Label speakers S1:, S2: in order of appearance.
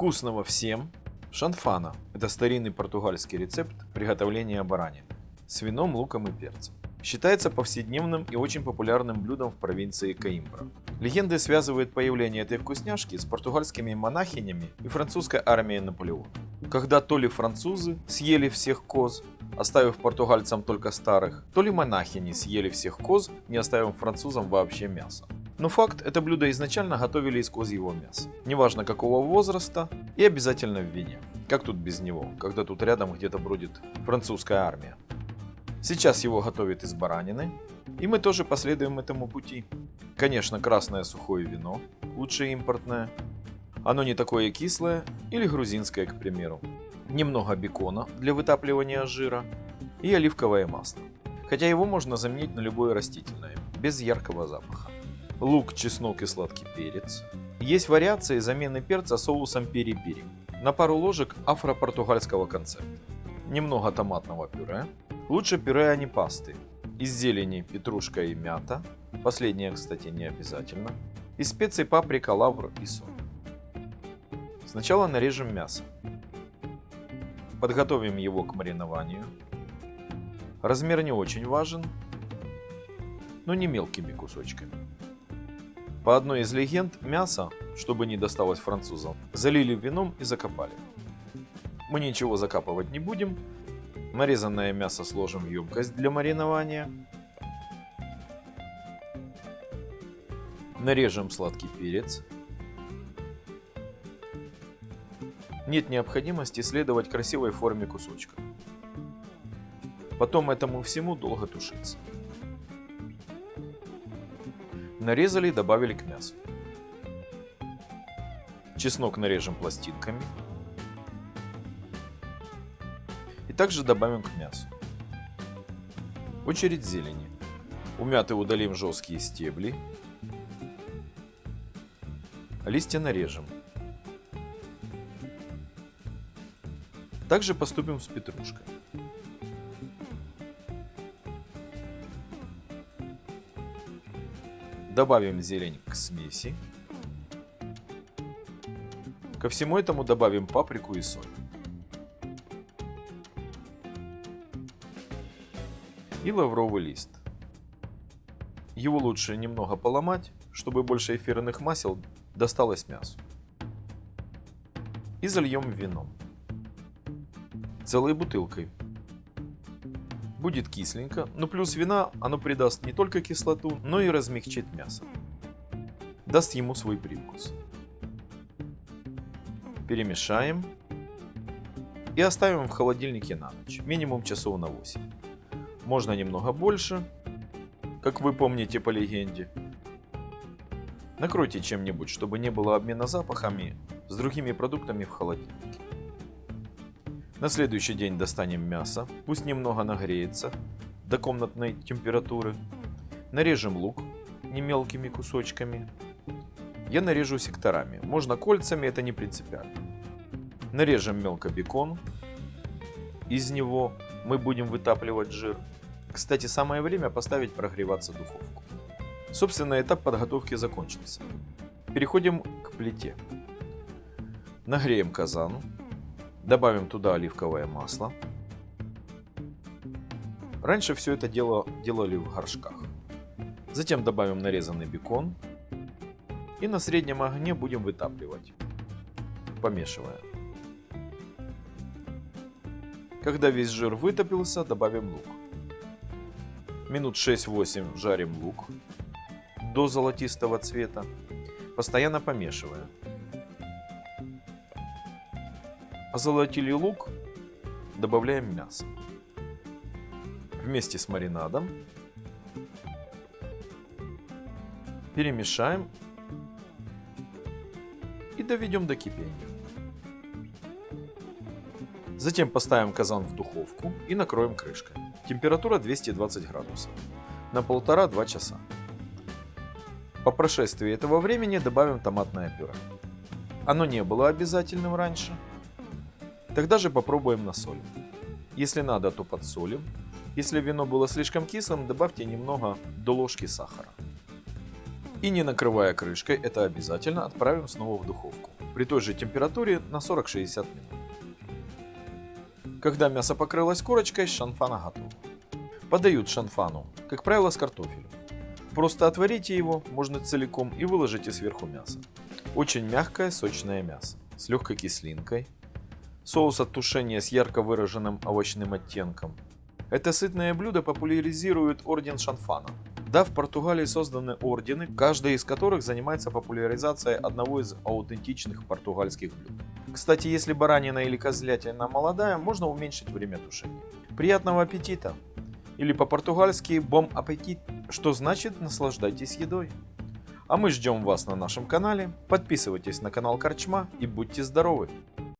S1: Вкусного всем! Шанфана – это старинный португальский рецепт приготовления баранины с вином, луком и перцем. Считается повседневным и очень популярным блюдом в провинции Каимбра. Легенды связывают появление этой вкусняшки с португальскими монахинями и французской армией Наполеона. Когда то ли французы съели всех коз, оставив португальцам только старых, то ли монахини съели всех коз, не оставив французам вообще мяса. Но факт, это блюдо изначально готовили из козьего мяса. Неважно какого возраста и обязательно в вине. Как тут без него, когда тут рядом где-то бродит французская армия. Сейчас его готовят из баранины, и мы тоже последуем этому пути. Конечно, красное сухое вино, лучше импортное. Оно не такое кислое или грузинское, к примеру. Немного бекона для вытапливания жира и оливковое масло. Хотя его можно заменить на любое растительное, без яркого запаха. Лук, чеснок и сладкий перец. Есть вариации замены перца соусом пери-пери. На пару ложек афро-португальского концепта. Немного томатного пюре, Лучше пюре, а не пасты. Из зелени петрушка и мята. Последнее, кстати, не обязательно. Из специй паприка, лавр и соль. Сначала нарежем мясо. Подготовим его к маринованию. Размер не очень важен, но не мелкими кусочками. По одной из легенд, мясо, чтобы не досталось французам, залили вином и закопали. Мы ничего закапывать не будем, Нарезанное мясо сложим в емкость для маринования. Нарежем сладкий перец. Нет необходимости следовать красивой форме кусочка. Потом этому всему долго тушиться. Нарезали и добавили к мясу. Чеснок нарежем пластинками. также добавим к мясу. Очередь зелени. У мяты удалим жесткие стебли. Листья нарежем. Также поступим с петрушкой. Добавим зелень к смеси. Ко всему этому добавим паприку и соль. и лавровый лист. Его лучше немного поломать, чтобы больше эфирных масел досталось мясу. И зальем вином. Целой бутылкой. Будет кисленько, но плюс вина оно придаст не только кислоту, но и размягчит мясо. Даст ему свой привкус. Перемешаем и оставим в холодильнике на ночь, минимум часов на 8 можно немного больше, как вы помните по легенде. Накройте чем-нибудь, чтобы не было обмена запахами с другими продуктами в холодильнике. На следующий день достанем мясо, пусть немного нагреется до комнатной температуры. Нарежем лук не мелкими кусочками. Я нарежу секторами, можно кольцами, это не принципиально. Нарежем мелко бекон. Из него мы будем вытапливать жир. Кстати, самое время поставить прогреваться духовку. Собственно, этап подготовки закончился. Переходим к плите. Нагреем казан. Добавим туда оливковое масло. Раньше все это дело делали в горшках. Затем добавим нарезанный бекон. И на среднем огне будем вытапливать, помешивая. Когда весь жир вытопился, добавим лук. Минут 6-8 жарим лук до золотистого цвета, постоянно помешивая. Озолотили лук, добавляем мясо. Вместе с маринадом перемешаем и доведем до кипения. Затем поставим казан в духовку и накроем крышкой. Температура 220 градусов. На 1,5-2 часа. По прошествии этого времени добавим томатное пюре. Оно не было обязательным раньше. Тогда же попробуем на соль. Если надо, то подсолим. Если вино было слишком кислым, добавьте немного до ложки сахара. И не накрывая крышкой, это обязательно отправим снова в духовку. при той же температуре на 40-60 минут. Когда мясо покрылось корочкой, шанфана готова. Подают шанфану, как правило, с картофелем. Просто отварите его, можно целиком, и выложите сверху мясо. Очень мягкое, сочное мясо, с легкой кислинкой. Соус от тушения с ярко выраженным овощным оттенком. Это сытное блюдо популяризирует орден Шанфана. Да, в Португалии созданы ордены, каждый из которых занимается популяризацией одного из аутентичных португальских блюд. Кстати, если баранина или козлятина молодая, можно уменьшить время тушения. Приятного аппетита! Или по-португальски «бом аппетит», что значит «наслаждайтесь едой». А мы ждем вас на нашем канале. Подписывайтесь на канал Корчма и будьте здоровы!